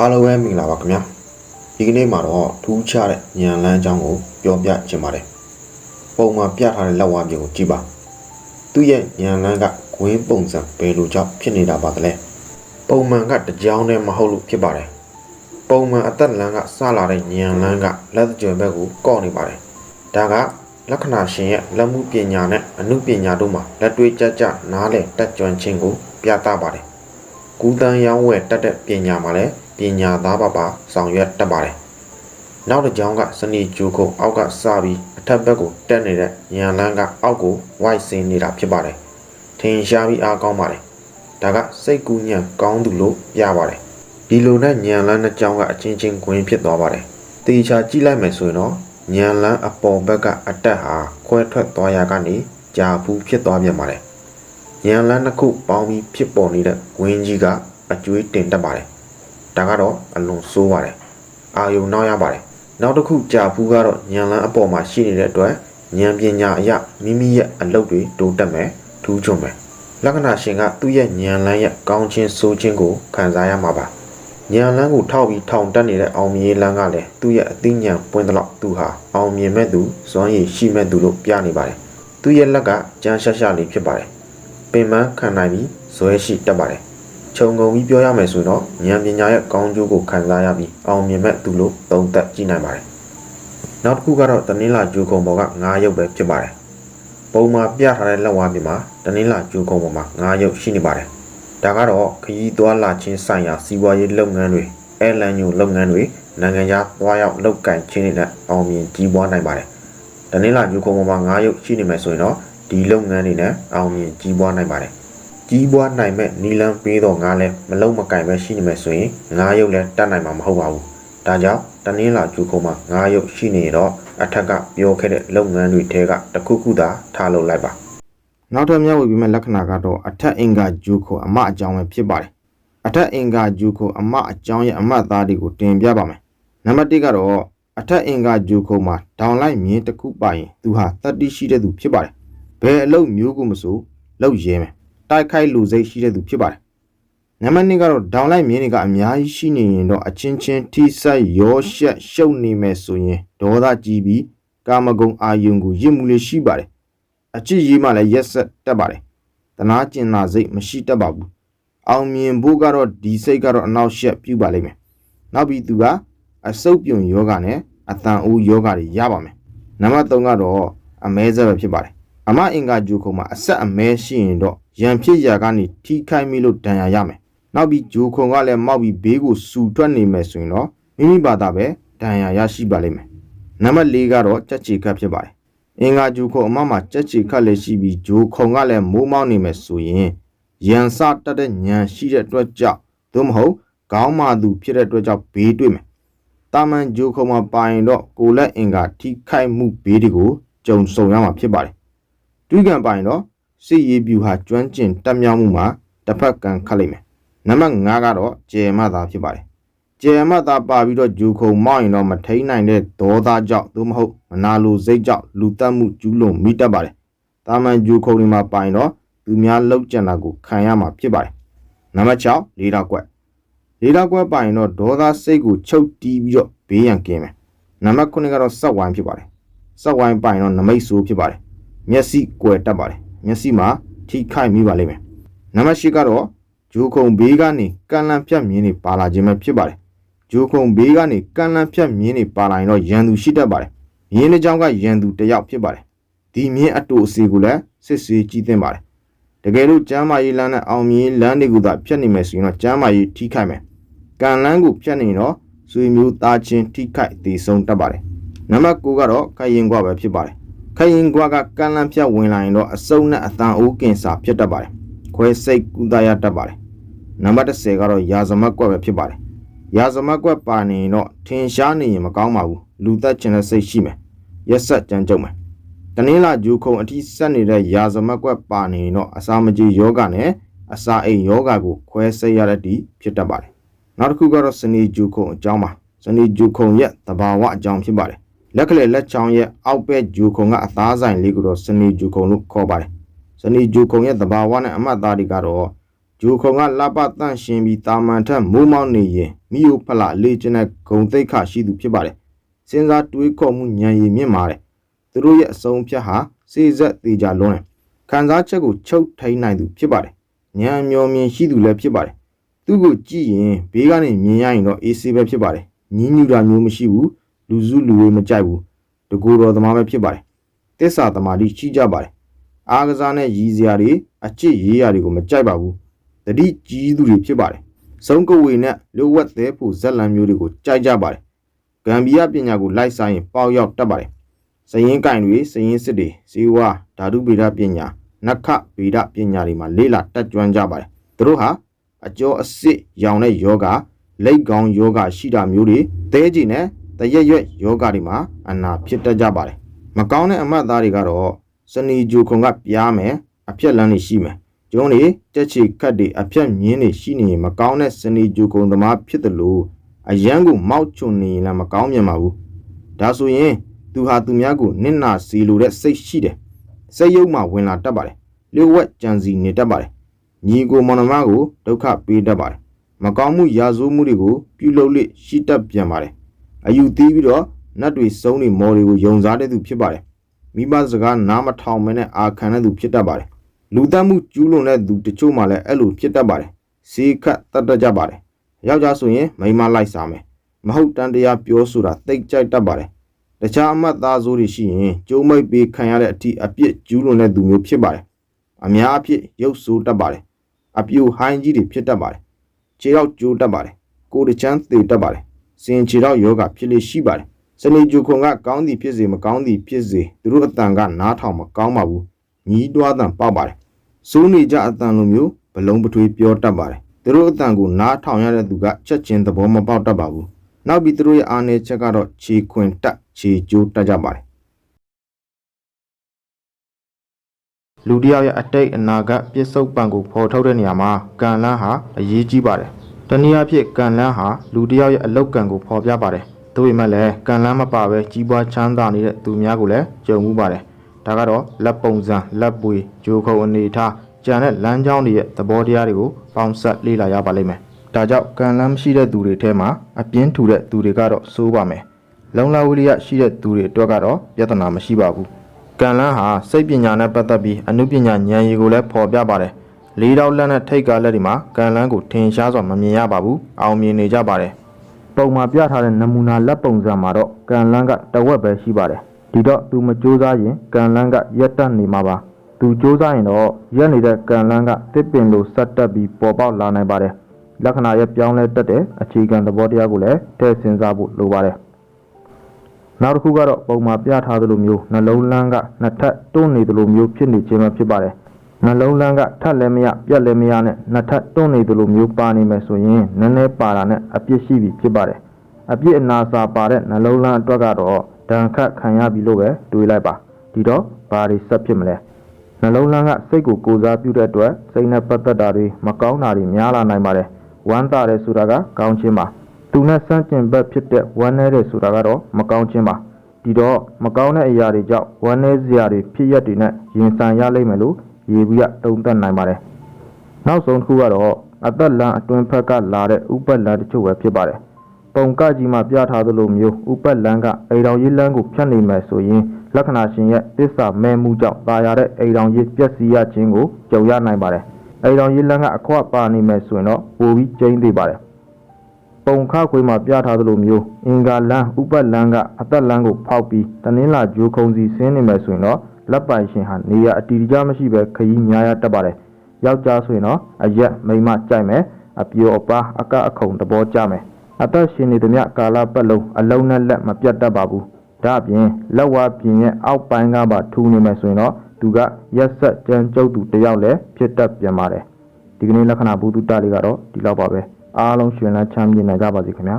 အားလုံးပဲမင်္ဂလာပါခင်ဗျာဒီကနေ့မှာတော့ထူးခြားတဲ့ညံလန်းအကြောင်းကိုပြောပြချင်ပါတယ်ပုံမှန်ပြထားတဲ့လက်ဝါးမျိုးကိုကြည့်ပါသူ့ရဲ့ညံလန်းကဂွင်းပုံစံဘယ်လိုကြောင့်ဖြစ်နေတာပါသလဲပုံမှန်ကတကြောင်တည်းမဟုတ်လို့ဖြစ်ပါတယ်ပုံမှန်အသက်လန်းကစလာတဲ့ညံလန်းကလက်ကြွယ်ဘက်ကိုကော့နေပါတယ်ဒါကလက္ခဏာရှင်ရဲ့လက်မှုပညာနဲ့အမှုပညာတို့မှာလက်တွေ့ကြကြနားလည်တက်ကြွခြင်းကိုပြသပါတယ်ကူတန်ရောင်းဝယ်တက်တဲ့ပညာမှာလည်း ပညာသားပါပါဆောင်ရွက်တတ်ပါတယ်။နောက်တစ်ကြောင်းကစနီဂျိုခုအောက်ကစပြီးအထက်ဘက်ကိုတက်နေတဲ့ညံလန်းကအောက်ကိုဝိုက်ဆင်းနေတာဖြစ်ပါတယ်။ထင်ရှားပြီးအားကောင်းပါတယ်။ဒါကစိတ်ကူးညံကောင်းသူလို့ပြပါတယ်။ဒီလိုနဲ့ညံလန်းတစ်ကြောင်းကအချင်းချင်းခွင်းဖြစ်သွားပါတယ်။တေချာကြည့်လိုက်မယ်ဆိုရင်တော့ညံလန်းအပေါ်ဘက်ကအတက်ဟာခွဲထွက်သွားရကနေကြာဖူးဖြစ်သွားပြန်ပါတယ်။ရန်လန်းတစ်ခုပေါင်းပြီးဖြစ်ပေါ်နေတဲ့ဝင်းကြီးကအကျွေးတင်တတ်ပါတယ်။ ဒါကတော့အလွန်ဆိုးပါတယ်။အာယုံနောက်ရပါတယ်။နောက်တစ်ခုကြာဖူးကတော့ညံလန်းအပေါ်မှာရှိနေတဲ့အတွက်ဉာဏ်ပညာအရမိမိရဲ့အလုပ်တွေတိုးတက်မယ်ထူးချွန်မယ်။လက္ခဏာရှင်ကသူ့ရဲ့ဉာဏ်လန်းရဲ့ကောင်းခြင်းဆိုးခြင်းကိုခံစားရမှာပါ။ဉာဏ်လန်းကိုထောက်ပြီးထောင်တက်နေတဲ့အောင်မြင်လန်းကလည်းသူ့ရဲ့အသိဉာဏ်ပွင့်တော့သူဟာအောင်မြင်မဲ့သူစွမ်းရည်ရှိမဲ့သူလို့ပြနေပါတယ်။သူ့ရဲ့လက်ကကြမ်းရှားရှားလေးဖြစ်ပါတယ်။ပင်ပန်းခံနိုင်ပြီးဇွဲရှိတတ်ပါတယ်။ ခြုံငုံပြီးပြောရမယ်ဆိုရင်တော့ဉာဏ်ပညာရဲ့ကောင်းကျိုးကိုခံစားရပြီးအောင်မြင်မဲ့သူလို့သုံးသပ်ကြည့်နိုင်ပါတယ်။နောက်တစ်ခုကတော့တနင်္လာဂျူကုံပေါ်က9ရုပ်ပဲဖြစ်ပါတယ်။ပုံမှာပြထားတဲ့လက်ဝါးပြင်မှာတနင်္လာဂျူကုံပေါ်မှာ9ရုပ်ရှိနေပါတယ်။ဒါကတော့ခရီးသွားလာခြင်းဆိုင်ရာစီးပွားရေးလုပ်ငန်းတွေအဲလန်ညိုလုပ်ငန်းတွေနိုင်ငံခြားသွားရောက်လုပ်ကင်ခြင်းတွေနဲ့အောင်မြင်ကြီးပွားနိုင်ပါတယ်။တနင်္လာဂျူကုံပေါ်မှာ9ရုပ်ရှိနေမယ်ဆိုရင်တော့ဒီလုပ်ငန်းတွေနဲ့အောင်မြင်ကြီးပွားနိုင်ပါတယ်။ ကြီးပွားနိုင်မဲ့နီလန်းပေးတော့ငါလည်းမလုံးမကင်ပဲရှိနေမယ်ဆိုရင်9ရုပ်လည်းတတ်နိုင်မှာမဟုတ်ပါဘူး။ဒါကြောင့်တနင်္လာဂျူကုံမှာ9ရုပ်ရှိနေရင်တော့အထက်ကပြောခဲ့တဲ့လုပ်ငန်းတွေထဲကတစ်ခုခုသာထားလုပ်လိုက်ပါ။နောက်ထပ်မျှဝေပေးမဲ့လက္ခဏာကတော့အထက်အင်္ဂါဂျူခုအမအကြောင်းပဲဖြစ်ပါတယ်။အထက်အင်္ဂါဂျူခုအမအကြောင်းရဲ့အမတ်သားတွေကိုတင်ပြပါမယ်။နံပါတ်1ကတော့အထက်အင်္ဂါဂျူခုမှာဒေါင်လိုက်မြင်းတစ်ခုပါရင်သူဟာတတိရှိတဲ့သူဖြစ်ပါတယ်။ဘယ်အလုပ်မျိုးကိုမဆိုလုပ်ရဲမယ်။ တိုက်ခိုက်လူစိတ်ရှိတဲ့သူဖြစ်ပါတယ်။နံပါတ်2ကတော့ဒေါင်လိုက်မြင်းတွေကအများကြီးရှိနေရင်တော့အချင်းချင်းထိဆိုင်ရောရှက်ရှုပ်နေမယ်ဆိုရင်ဒေါသကြီးပြီးကာမဂုဏ်အာယုံကိုရစ်မှုလေးရှိပါတယ်။အချစ်ရေးမှလည်းရက်ဆက်တတ်ပါတယ်။တနာကျင်နာစိတ်မရှိတတ်ပါဘူး။အောင်မြင်ဖို့ကတော့ဒီစိတ်ကတော့အနောက်ရှက်ပြုပါလိမ့်မယ်။နောက်ပြီးသူကအဆုပ်ပြုံယောဂနဲ့အတန်အိုးယောဂတွေရပါမယ်။နံပါတ်3ကတော့အမဲဆက်ပဲဖြစ်ပါတယ်။အမအင်္ဂါဂျူခုံမှာအဆက်အမဲရှိရင်တော့ ရံဖြစ်ရာကနေထိခိုက်မိလို့ဒဏ်ရာရမယ်။နောက်ပြီးဂျူခုံကလည်းမောက်ပြီးဘေးကိုစူထွက်နေမယ်ဆိုရင်တော့မိမိဘာသာပဲဒဏ်ရာရရှိပါလိမ့်မယ်။နံပါတ်4ကတော့ကြက်ချီခတ်ဖြစ်ပါတယ်။အင်္ဂါဂျူခုံအမမှာကြက်ချီခတ်လည်းရှိပြီးဂျိုခုံကလည်းမိုးမောင်းနေမယ်ဆိုရင်ရန်စတက်တဲ့ညံရှိတဲ့အတွက်ကြောင့်သို့မဟုတ်ခေါင်းမာသူဖြစ်တဲ့အတွက်ကြောင့်ဘေးတွေ့မယ်။တာမန်ဂျိုခုံမှာပါရင်တော့ကိုလက်အင်္ဂါထိခိုက်မှုဘေးတွေကိုကြုံဆုံရမှာဖြစ်ပါတယ်။တွေးကံပိုင်တော့ စစ်ရေးဗျူဟာကျွမ်းကျင်တက်မြောက်မှုမှာတစ်ဖက်ကံခတ်လိုက်မယ်။နံပါတ်5ကတော့ကျေမသာဖြစ်ပါတယ်။ကျေမသာပါပြီးတော့ဂျူခုံမောက်ရင်တော့မထိန်နိုင်တဲ့ဒေါသကြောင့်သို့မဟုတ်မနာလိုစိတ်ကြောင့်လူတက်မှုကျူးလွန်မိတတ်ပါတယ်။တာမန်ဂျူခုံတွေမှာပိုင်တော့သူများလောက်ကျန်တာကိုခံရမှာဖြစ်ပါတယ်။နံပါတ်6လေးတော့ကွက်လေးတော့ကွက်ပိုင်တော့ဒေါသစိတ်ကိုချုပ်တီးပြီးတော့ဘေးရန်ကင်းမယ်။နံပါတ်9ကတော့စက်ဝိုင်းဖြစ်ပါတယ်။စက်ဝိုင်းပိုင်တော့နမိတ်ဆိုးဖြစ်ပါတယ်။မျက်စိကွယ်တတ်ပါတယ်။ မျက်စိမှာထိခိုက်မိပါလိမ့်မယ်။နံပါတ်10ကတော့ဂျိုခုံဘေးကနေကန်လန့်ဖြတ်မြင်းတွေပါလာခြင်းပဲဖြစ်ပါတယ်။ဂျိုခုံဘေးကနေကန်လန့်ဖြတ်မြင်းတွေပါလာရင်တော့ရန်သူရှိတတ်ပါတယ်။မြင်းတစ်ကြောင်းကရန်သူတစ်ယောက်ဖြစ်ပါတယ်။ဒီမြင်းအတူအစီကိုလည်းစစ်ဆေးကြည့်သင့်ပါတယ်။တကယ်လို့ကျမ်းမာရေးလမ်းနဲ့အောင်မြင်ရေးလမ်းတွေကိုသာဖြတ်နေမယ်ဆိုရင်တော့ကျမ်းမာရေးထိခိုက်မယ်။ကန်လန်းကိုဖြတ်နေရင်တော့ဆွေမျိုးသားချင်းထိခိုက်သေးဆုံးတတ်ပါတယ်။နံပါတ်9ကတော့ခရင်ကွာပဲဖြစ်ပါတယ်။ ခရင်ကွာကကန်လန်းဖြတ်ဝင်လာရင်တော့အစုံနဲ့အတန်အိုးကင်စာဖြစ်တတ်ပါတယ်။ခွဲစိတ်ကူတာရတတ်ပါတယ်။နံပါတ်10ကတော့ရာဇမတ်ကွက်ပဲဖြစ်ပါတယ်။ရာဇမတ်ကွက်ပါနေရင်တော့ထင်ရှားနေရင်မကောင်းပါဘူး။လူသက်ချင်တဲ့စိတ်ရှိမယ်။ရက်ဆက်ကြမ်းကြုတ်မယ်။တနင်္လာဂျူခုံအထိဆက်နေတဲ့ရာဇမတ်ကွက်ပါနေရင်တော့အစာမကြေယောဂနဲ့အစာအိမ်ယောဂကိုခွဲစိတ်ရတဲ့ဒီဖြစ်တတ်ပါတယ်။နောက်တစ်ခုကတော့စနေဂျူခုံအကြောင်းပါ။စနေဂျူခုံရဲ့တဘာဝအကြောင်းဖြစ်ပါတယ်။ လက်ကလေးလက်ချောင်းရဲ့အောက်ဘက်ဂျူခုံကအသားဆိုင်လေးကိုတော့စနေဂျူခုံလို့ခေါ်ပါတယ်။စနေဂျူခုံရဲ့တဘာဝနဲ့အမှတ်သားတွေကတော့ဂျဂျိုခုံကလပတန့်ရှင်ပြီးတာမန်ထက်မိုးမောင်းနေရင်မိယိုဖလာလေကျင်းတဲ့ဂုံတိတ်ခရှိသူဖြစ်ပါတယ်စဉ်းစားတွေးခေါ်မှုဉာဏ်ရည်မြင့်ပါတယ်သူတို့ရဲ့အဆုံးဖြတ်ဟာစေစက်သေးကြလွန်းတယ်ခံစားချက်ကိုချုပ်ထိန်နိုင်သူဖြစ်ပါတယ်ဉာဏ်မျောမြင်ရှိသူလည်းဖြစ်ပါတယ်သူ့ကိုကြည့်ရင်ဘေးကနေမြင်ရရင်တော့အေးဆေးပဲဖြစ်ပါတယ်ညင်းညူတာမျိုးမရှိဘူး လူစုလူဝေးမကြိုက်ဘူးတကူတော်သမားပဲဖြစ်ပါတယ်တစ္ဆာသမာဓိရှိကြပါတယ်အားကစားနဲ့ရည်စရာတွေအချစ်ရေးရာတွေကိုမကြိုက်ပါဘူးတတိကြီးသူတွေဖြစ်ပါတယ်ဆုံးကဝေနဲ့လိုဝက်သေးဖို့ဇက်လန်မျိုးတွေကိုကြိုက်ကြပါတယ်ဂမ်ဘီယာပညာကိုလိုက်စားရင်ပေါက်ရောက်တတ်ပါတယ်စရင်ကင်တွေစရင်စစ်တွေဇီဝဓာတုဗေဒပညာနက္ခဗေဒပညာတွေမှာလေ့လာတက်ကြွကြပါတယ်သူတို့ဟာအကျော်အစ်စ်ရောင်တဲ့ယောဂလက်ကောင်းယောဂရှိတာမျိုးတွေသဲကြည်နဲ့ တရက်ရွက်ယောဂတွေမှာအနာဖြစ်တတ်ကြပါတယ်မကောင်းတဲ့အမှတ်သားတွေကတော့စနီဂျိုခုံကပြားမယ်အဖြက်လန်းတွေရှိမယ်ကျုံးတွေတက်ချီခတ်တွေအဖြက်မြင်းတွေရှိနေရင်မကောင်းတဲ့စနီဂျိုခုံသမားဖြစ်တယ်လို့အရန်ကိုမောက်ချွန်နေရင်လည်းမကောင်းမြင်ပါဘူးဒါဆိုရင်သူဟာသူများကိုနစ်နာစီလိုတဲ့စိတ်ရှိတယ်စိတ်ယုံမှဝင်လာတတ်ပါတယ်လျှို့ဝှက်ကြံစီနေတတ်ပါတယ်ညီကိုမောင်နှမကိုဒုက္ခပေးတတ်ပါတယ်မကောင်းမှုရာဇဝမှုတွေကိုပြုလုပ်လိရှိတတ်ပြန်ပါတယ် အယူသီးပြီးတော့နတ်တွေစုံနေမော်တွေကိုယုံစားတဲ့သူဖြစ်ပါတယ်မိဘစကားနားမထောင်မနဲ့အာခံတဲ့သူဖြစ်တတ်ပါတယ်လူတတ်မှုကျူးလွန်တဲ့သူတချို့မှလည်းအဲ့လိုဖြစ်တတ်ပါတယ်စီခတ်တတ်တတ်ကြပါတယ်ယောက်ျားဆိုရင်မိန်းမလိုက်စားမယ်မဟုတ်တန်တရားပြောဆိုတာတိတ်ကြိုက်တတ်ပါတယ်တခြားအမတ်သားဆိုးတွေရှိရင်ကျုံမိတ်ပေးခံရတဲ့အထိအပြစ်ကျူးလွန်တဲ့သူမျိုးဖြစ်ပါတယ်အများအဖြစ်ရုပ်ဆိုးတတ်ပါတယ်အပြိုဟိုင်းကြီးတွေဖြစ်တတ်ပါတယ်ခြေရောက်ကျိုးတတ်ပါတယ်ကိုယ်တချမ်းသေတတ်ပါတယ် စင်ခြေရောက်ယောဂဖြစ်လေရှိပါတယ်စနေဂျူခွန်ကကောင်းသည်ဖြစ်စေမကောင်းသည်ဖြစ်စေသူတို့အတန်ကနားထောင်မကောင်းပါဘူးညီးတွားတန်ပေါက်ပါတယ်စိုးနေကြအတန်လိုမျိုးဘလုံးပထွေးပြောတတ်ပါတယ်သူတို့အတန်ကိုနားထောင်ရတဲ့သူကချက်ချင်းသဘောမပေါက်တတ်ပါဘူးနောက်ပြီးသူတို့ရဲ့အားနည်းချက်ကတော့ခြေခွင်တက်ခြေကျိုးတက်ကြပါတယ်လူတစ်ယောက်ရဲ့အတိတ်အနာဂတ်ပြစ္ဆုတ်ပံကိုဖော်ထုတ်တဲ့နေရာမှာကံလန်းဟာအရေးကြီးပါတယ်။ တနည်းအားဖြင့်ကံလန်းဟာလူတစ်ယောက်ရဲ့အလုတ်ကံကိုဖော်ပြပါတယ်။ဒါပေမဲ့လည်းကံလန်းမပါဘဲကြီးပွားချမ်းသာနေတဲ့သူများကိုလည်းကြုံမှုပါတယ်။ဒါကတော့လက်ပုံစံလက်ပွေဂျိုခုံအနေထားကြံတဲ့လမ်းကြောင်းတွေရဲ့သဘောတရားတွေကိုပေါင်းဆက်လေ့လာရပါလိမ့်မယ်။ဒါကြောင့်ကံလန်းမရှိတဲ့သူတွေထဲမှာအပြင်းထူတဲ့သူတွေကတော့စိုးပါမယ်။လုံလဝိရိယရှိတဲ့သူတွေအတွက်ကတော့ပြဿနာမရှိပါဘူး။ကံလန်းဟာစိတ်ပညာနဲ့ပတ်သက်ပြီးအနုပညာဉာဏ်ရည်ကိုလည်းဖော်ပြပါတယ်။ လေးတောက်လက်နဲ့ထိတ်ကားလက်တွေမှာကံလန်းကိုထင်ရှားစွာမမြင်ရပါဘူး။အောင်မြင်နေကြပါတယ်။ပုံမှာပြထားတဲ့နမူနာလက်ပုံစံမှာတော့ကံလန်းကတဝက်ပဲရှိပါတယ်။ဒီတော့သူမကြိုးစားရင်ကံလန်းကရက်တက်နေမှာပါ။သူကြိုးစားရင်တော့ရက်နေတဲ့ကံလန်းကတစ်ပင်လိုဆက်တက်ပြီးပေါ်ပေါက်လာနိုင်ပါတယ်။လက္ခဏာရဲ့ပြောင်းလဲတတ်တဲ့အခြေခံသဘောတရားကိုလည်းထည့်စဉ်းစားဖို့လိုပါတယ်။နောက်တစ်ခုကတော့ပုံမှာပြထားသလိုမျိုးနှလုံးလန်းကနှစ်ထပ်တွန်းနေသလိုမျိုးဖြစ်နေခြင်းပဲဖြစ်ပါတယ်။ နှလုံးလန်းကထပ်လည်းမရပြက်လည်းမရနဲ့နှစ်ထပ်တွန်းနေသလိုမျိုးပါနေမယ်ဆိုရင်နည်းနည်းပါတာနဲ့အပြစ်ရှိပြီဖြစ်ပါတယ်။အပြစ်အနာစာပါတဲ့နှလုံးလန်းအတွက်ကတော့ဒဏ်ခတ်ခံရပြီလို့ပဲတွေးလိုက်ပါ။ဒီတော့ဘာတွေဆက်ဖြစ်မလဲ။နှလုံးလန်းကစိတ်ကိုကိုစားပြုတဲ့အတွက်စိတ်နဲ့ပတ်သက်တာတွေမကောင်းတာတွေများလာနိုင်ပါတယ်။ဝမ်းသာတယ်ဆိုတာကကောင်းခြင်းပါ။သူနဲ့ဆန့်ကျင်ဘက်ဖြစ်တဲ့ဝမ်းနည်းတဲ့ဆိုတာကတော့မကောင်းခြင်းပါဒီတော့မကောင်းတဲ့အရာတွေကြောင့်ဝမ်းနည်းစရာတွေဖြစ်ရက်တွေနဲ့ရင်ဆိုင်ရလိမ့်မယ်လို့ ရေဘူးရတုံ့တက်နိုင်ပါတယ်နောက်ဆုံးတစ်ခုကတော့အသက်လမ်းအတွင်းဖက်ကလာတဲ့ဥပတ်လမ်းတချို့ပဲဖြစ်ပါတယ်ပုံကကြီးမှာပြထားသလိုမျိုးဥပတ်လမ်းကအိမ်တော်ရေးလမ်းကိုဖြတ်နေမယ်ဆိုရင်လက္ခဏာရှင်ရဲ့သစ္စာမဲမှုကြောင့်ตายရတဲ့အိမ်တော်ရေးပျက်စီးရခြင်းကိုကြုံရနိုင်ပါတယ်အိမ်တော်ရေးလမ်းကအခွပါနေမယ်ဆိုရင်တော့ပိုပြီးကျိန်းသေးပါတယ်ပုံခခွေမှာပြထားသလိုမျိုးအင်္ဂါလန်းဥပတ်လန်းကအသက်လန်းကိုဖောက်ပြီးတနင်္လာဂျိုးခုံစီဆင်းနေမယ်ဆိုရင်တော့ လက်ပိုင်ရှင်ဟာနေရအတီတကြမရှိပဲခရီးများရတတ်ပါတယ်ယောက်ျားဆိုရင်တော့အရက်မိန်းမကြိုက်မယ်အပြိုအပါအကအခုံသဘောကျမယ်အသက်ရှင်နေသမျှကာလပတ်လုံးအလုံးနဲ့လက်မပြတ်တတ်ပါဘူးဒါအပြင်လက်ဝါပြင်ရဲ့အောက်ပိုင်းကပါထူနေမယ်ဆိုရင်တော့သူကရက်ဆက်ကြမ်းကြုတ်သူတယောက်လည်းဖြစ်တတ်ပြန်ပါတယ်ဒီကနေ့လက္ခဏာဘုဒ္ဓတလေးကတော့ဒီလောက်ပါပဲအားလုံးရှင်လန်းချမ်းမြေ့နိုင်ကြပါစေခင်ဗျာ